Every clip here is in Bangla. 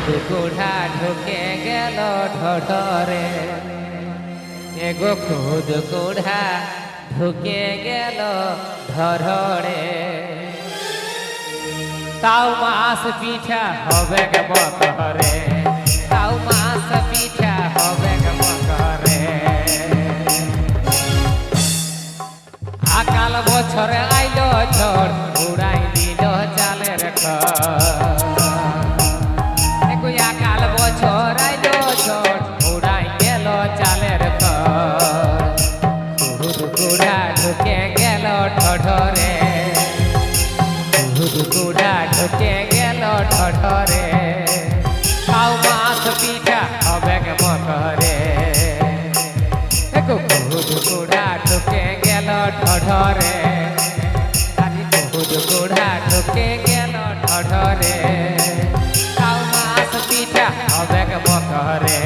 খুদ কুড়া ঢুকে গেল ঠঠরে এগো খুদ কুড়া ঢুকে গেল ধরড়ে তাও মাস পিঠা হবে গে বকরে তাও মাস পিঠা হবে গে বকরে আকাল বছরে আইলো ঝড়, উড়াই দিল চালের খড়। গেল ঠঠরে। কুড়া ঢুকে গেল ঠঠরে। তাও মাছ, পিঠা হবে মকরে। কুড়া ঢুকে গেল ঠঠরে। আরে কুড়া ঢুকে গেল ঠঠরে। তাও মাছ, পিঠা হবে মকরে।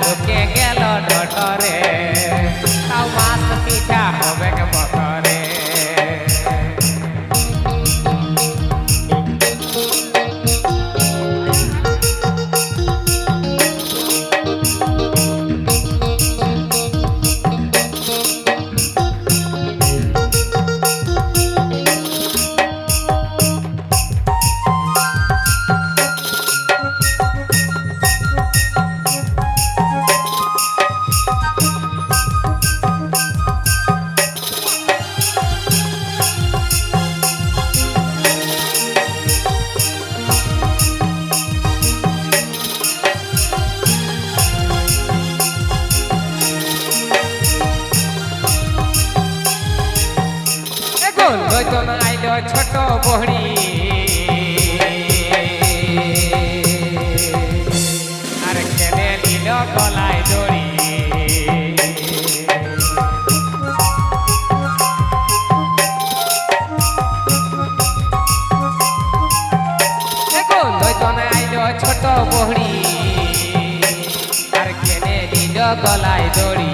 ঢুকে গেল ঢরে লইতন আইল ছোট বহড়ি আর খেলে নিল গলায় দড়ি। ছোট বহড়ি আর খেলে নিল গলায় দড়ি।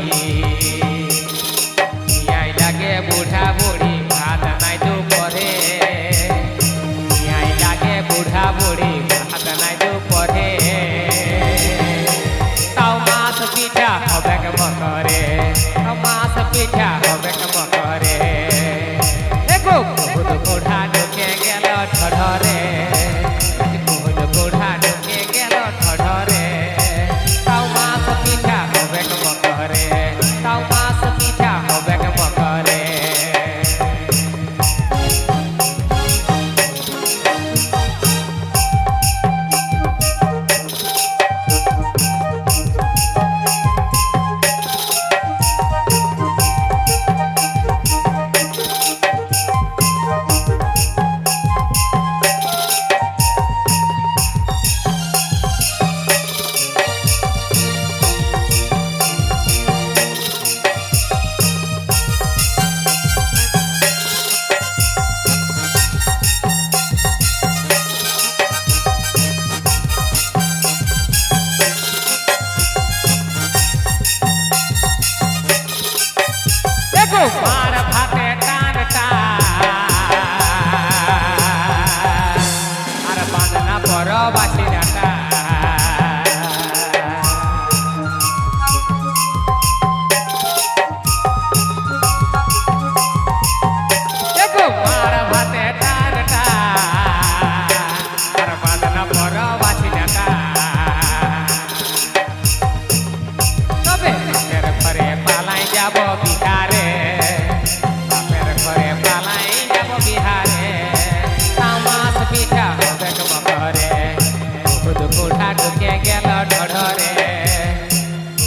কোঠা ঢুকে গেল ঢড়রে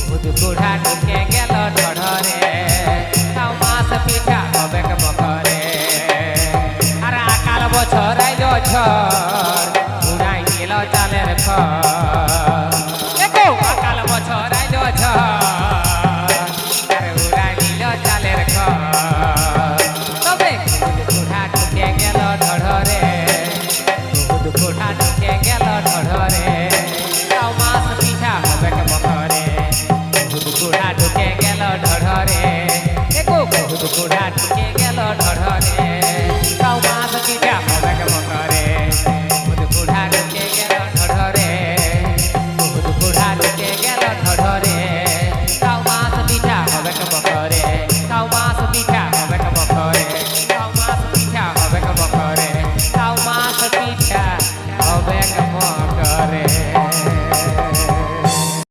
ভূত কোঠা ঢুকে গেল ঢড়রে তাও মাস পিঠা কবে বকরে আর আকাল বছর, আইল ঝড়। ঘোড়া